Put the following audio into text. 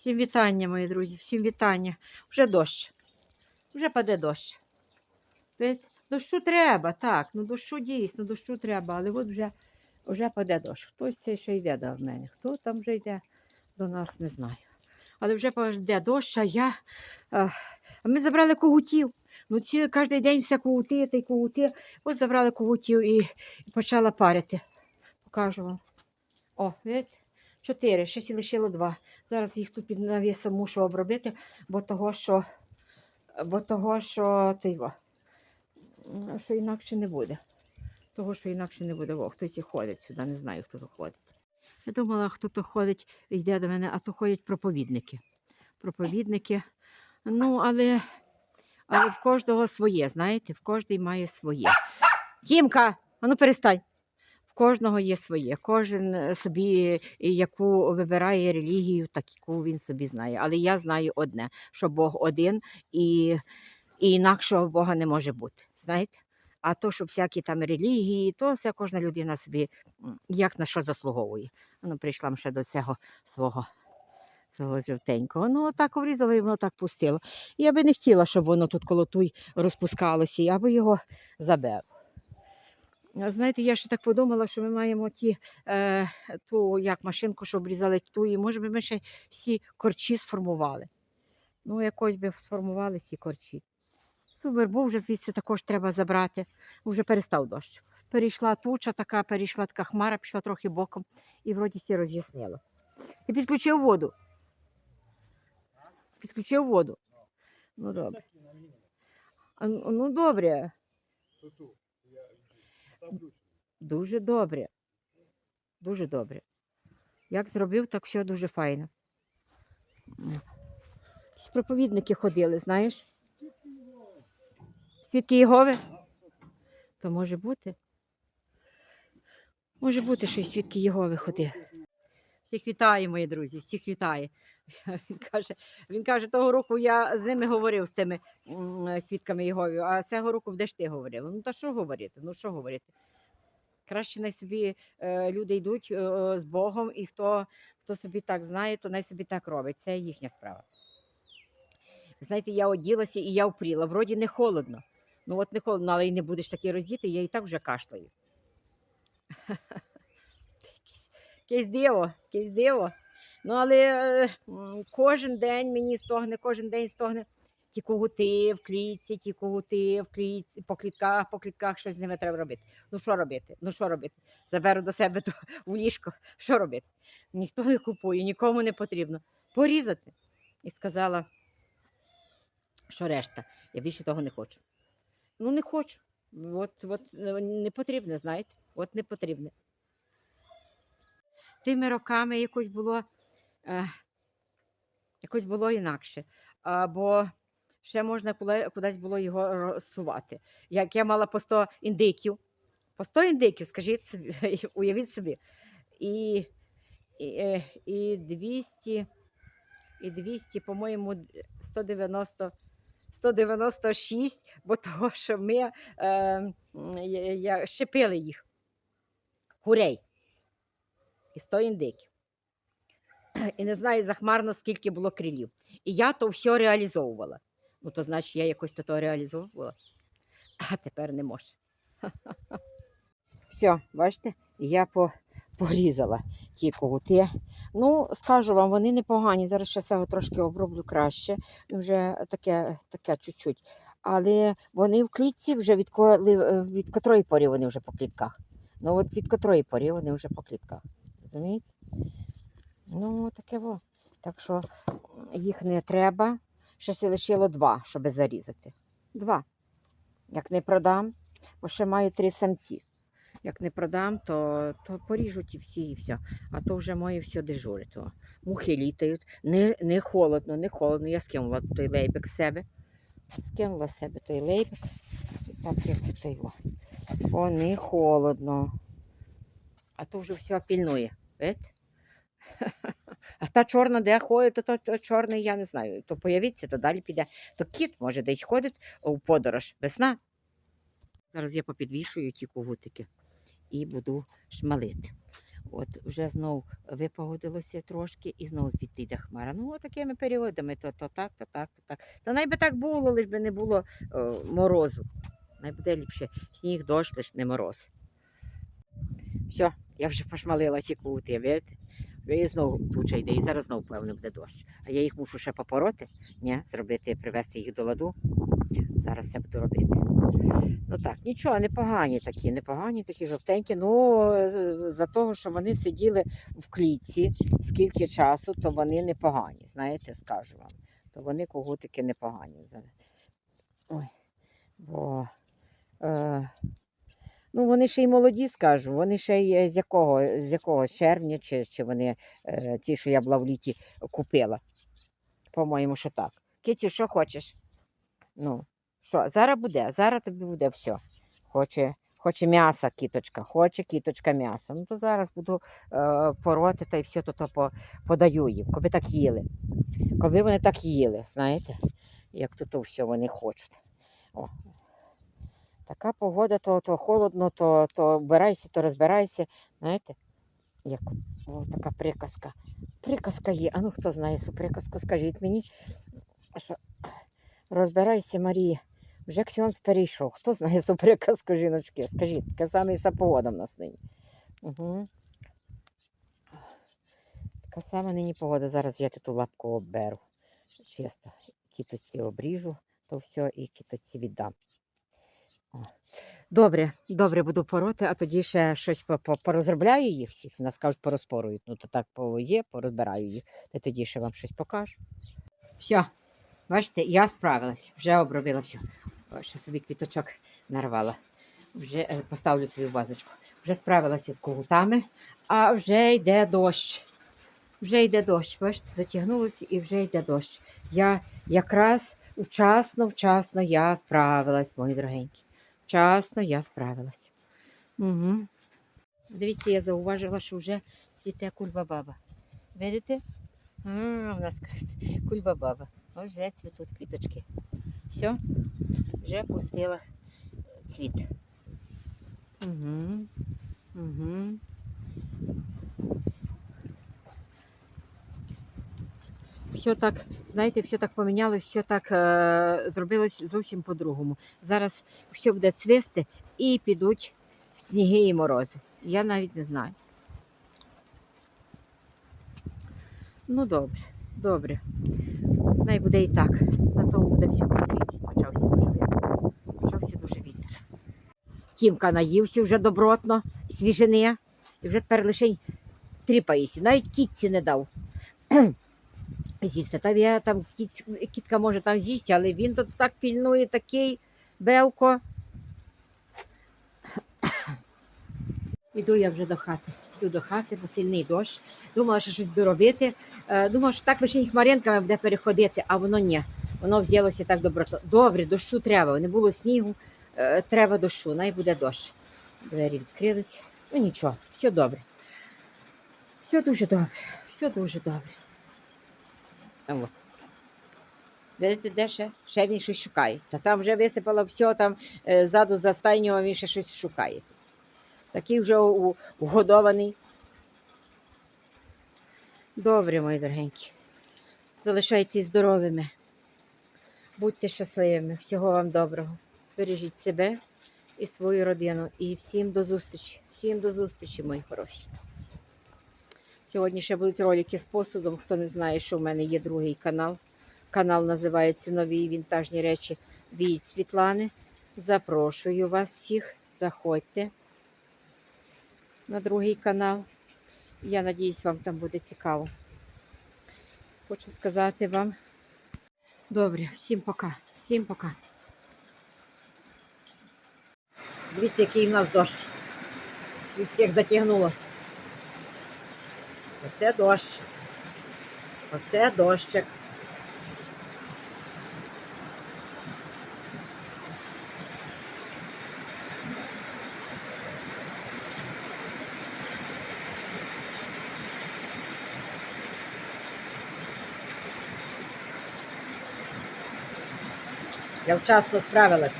Всім вітання, мої друзі, всім вітання. Вже дощ. Вже паде дощ. Дощу треба, так. Ну дощу дійсно, дощу треба, але от вже, вже паде дощ. Хтось це ще йде до мене. Хто там вже йде до нас, не знаю. Але вже паде дощ, а я. А ми забрали когутів. Ну, ці кожен день все когути та й когути. От забрали когутів і, і почала парити. Покажу вам. О, видите? Чотири, ще сі лишило два. Зараз їх тут під навісом мушу обробити, бо того, що, бо того, що, то його, що інакше не буде. Того, що інакше не буде. О, хтось і ходить сюди, не знаю, хто тут ходить. Я думала, хто то ходить, йде до мене, а то ходять проповідники. Проповідники. Ну, але, але в кожного своє, знаєте, в кожний має своє. Тімка, а ну перестань. Кожного є своє. Кожен е, собі яку вибирає релігію, таку він собі знає. Але я знаю одне, що Бог один і, і інакшого Бога не може бути. Знаєте? А то, що всякі там релігії, то вся кожна людина собі як на що заслуговує. Ну, прийшла ще до цього свого. Свого жовтенького. Ну, так обрізала і воно так пустило. Я би не хотіла, щоб воно тут коло туй розпускалося, я би його забив. Знаєте, я ще так подумала, що ми маємо ті, е, ту як машинку, що обрізали ту, і може би ми ще всі корчі сформували. Ну, якось би сформували всі корчі. Цю вербу вже звідси також треба забрати. Вже перестав дощ. Перейшла туча така, перейшла така хмара, пішла трохи боком і вроді всі роз'яснило. І підключив воду. Підключив воду. Ну добре. Ну ну, добре. Дуже добре. Дуже добре. Як зробив, так все дуже файно. Якісь проповідники ходили, знаєш? Свідки Єгови? То може бути. Може бути, що й свідки Єгови ходили. Всіх вітає, мої друзі, всіх вітає. Він каже, він каже, того року я з ними говорив, з тими свідками Єгови, а цього року де ж ти говорила? Ну та що говорити? Ну що говорити? Краще най собі е, люди йдуть е, з Богом, і хто, хто собі так знає, то най собі так робить. Це їхня справа. Знаєте, я оділася і я впріла. Вроді не холодно. Ну от не холодно, але й не будеш такі роздіти, я і так вже кашлаю. Якесь- диво, якесь диво. Ну, але е, кожен день мені стогне, кожен день стогне. Ті когути в клітці, ті когути в клітці, по клітках, по клітках щось з ними треба робити. Ну що робити? Ну що робити? Заберу до себе то, в ліжко. Що робити? Ніхто не купує, нікому не потрібно. Порізати. І сказала, що решта. Я більше того не хочу. Ну, не хочу. От, от е, не потрібне, знаєте, от не потрібне. Тими роками якось було, е, якось було інакше. А, бо ще можна кудись було його розсувати. Як я мала по 100 індиків, по 100 індиків, скажіть собі, уявіть собі. І, і, е, і 200, і 200, по-моєму, 190, 196, бо того, що ми е, я, щепили їх, курей. І 100 індиків. І не знаю захмарно, скільки було крилів. І я то все реалізовувала. Ну, то значить, я якось то, то реалізовувала. А тепер не можу. Все, бачите, я по, порізала ті когути. Ну, скажу вам, вони непогані. Зараз ще цього трошки оброблю краще. Вже таке, таке чуть-чуть. Але вони в клітці вже від, коли, від котрої порі вони вже по клітках. Ну, от від котрої порі вони вже по клітках. Розумієте? Ну, таке во. Так що їх не треба. Ще се лишило два, щоб зарізати. Два. Як не продам, бо ще маю три самці. Як не продам, то, то поріжу ті всі і все. А то вже моє все дежурить. Мухи літають. Не, не холодно, не холодно. Я скинула той лейбик з себе. Скинула себе той лейбик. І так як той. О, не холодно. А то вже все пільнує. Видите? А та чорна, де ходить, то, то, то чорний, я не знаю. То появиться, то далі піде. То кіт може десь ходить у подорож. Весна. Зараз я попідвішую ті кугутики і буду шмалити. От вже знов випогодилося трошки і знов звідти йде хмара. Ну, такими періодами, то, то так, то так, то так. Та найби так було, лиш би не було е, морозу. Найбуде ліпше сніг, дощ, лиш не мороз. Все, я вже пошмалила ті кути, видите? І знову туча йде, і зараз знову, певно, буде дощ. А я їх мушу ще попороти, ні, зробити, привезти їх до ладу. Зараз це буду робити. Ну так, нічого, непогані такі, непогані такі жовтенькі. Ну, за того, що вони сиділи в клітці скільки часу, то вони непогані, знаєте, скажу вам. То вони когутики непогані. За- Ой, бо е, ну, вони ще й молоді, скажу. Вони ще й з якого, з якого з червня, чи, чи вони е, ті, що я була в літі купила. По-моєму, що так. Киті, що хочеш? Ну, що, зараз буде, зараз тобі буде все. Хоче, хоче м'яса кіточка, хоче кіточка м'яса. Ну то зараз буду е, пороти та й все то, то по, подаю їм, коби так їли. Коби вони так їли, знаєте, як то, то все вони хочуть. О. Така погода, то, то холодно, то, то вбирайся, то розбирайся. Знаєте, як о, така приказка. Приказка є. А ну хто знає цю приказку, скажіть мені, що розбирайся, Марія. Вже Ксьонс перейшов. Хто знає цю приказку жіночки? Скажіть, таке саме за погода в нас нині. Угу. Така сама нині погода. Зараз я ту лапку оберу. Чисто. Кітоці обріжу, то все і кітоці віддам. Добре, добре буду пороти, а тоді ще щось по- по- порозробляю їх всіх. Нас кажуть, порозпорують. Ну то так є, порозбираю їх. Та тоді ще вам щось покажу. Все, бачите, я справилась, вже обробила все. Ще собі квіточок нарвала. Вже е, поставлю в вазочку. Вже справилася з когутами, а вже йде дощ. Вже йде дощ, бачите, затягнулося і вже йде дощ. Я якраз вчасно, вчасно я справилась, мої дорогенькі. Вчасно я справилась. Угу. Дивіться, я зауважила, що вже цвіте кульбабаба. Видите? А, у нас кажуть, кульбабаба. Ось вже цвітуть квіточки. Все, вже пустила цвіт. Угу. Угу. Все так, знаєте, все так помінялось, все так е, зробилось зовсім по-другому. Зараз все буде цвісти і підуть сніги і морози. Я навіть не знаю. Ну добре, добре. Най буде і так. На тому буде все контрітись. Почався дуже вітер. Почався дуже вітер. Тімка наївся вже добротно, свіжини. І вже тепер лише тріпається. Навіть кітці не дав. З'їсти. Там я там кіць, кітка може там з'їсти, але він тут так пільнує такий бевко. Іду я вже до хати. Йду до хати, бо сильний дощ. Думала, що щось доробити. Е, Думала, що так лише хмаринками буде переходити, а воно ні. Воно взялося так доброто. Добре, дощу треба. Не було снігу, е, треба дощу. Най буде дощ. Двері відкрились. Ну нічого, все добре. Все дуже добре. Все дуже добре. Видите, де ще? Ще він щось шукає. Та там вже висипало все, там е, ззаду за стайнього він ще щось шукає. Такий вже угодований. Добре, мої дорогенькі. Залишайтесь здоровими. Будьте щасливими. Всього вам доброго. Бережіть себе і свою родину. І всім до зустрічі. Всім до зустрічі, мої хороші. Сьогодні ще будуть ролики з посудом. Хто не знає, що в мене є другий канал. Канал називається Нові вінтажні речі від Світлани. Запрошую вас всіх. Заходьте на другий канал. Я надіюсь, вам там буде цікаво. Хочу сказати вам. Добре, всім пока. Всім пока. Дивіться, який в нас дощ. Дивіться, як затягнуло. Оце дощ. Оце дощик. Я вчасно справилась.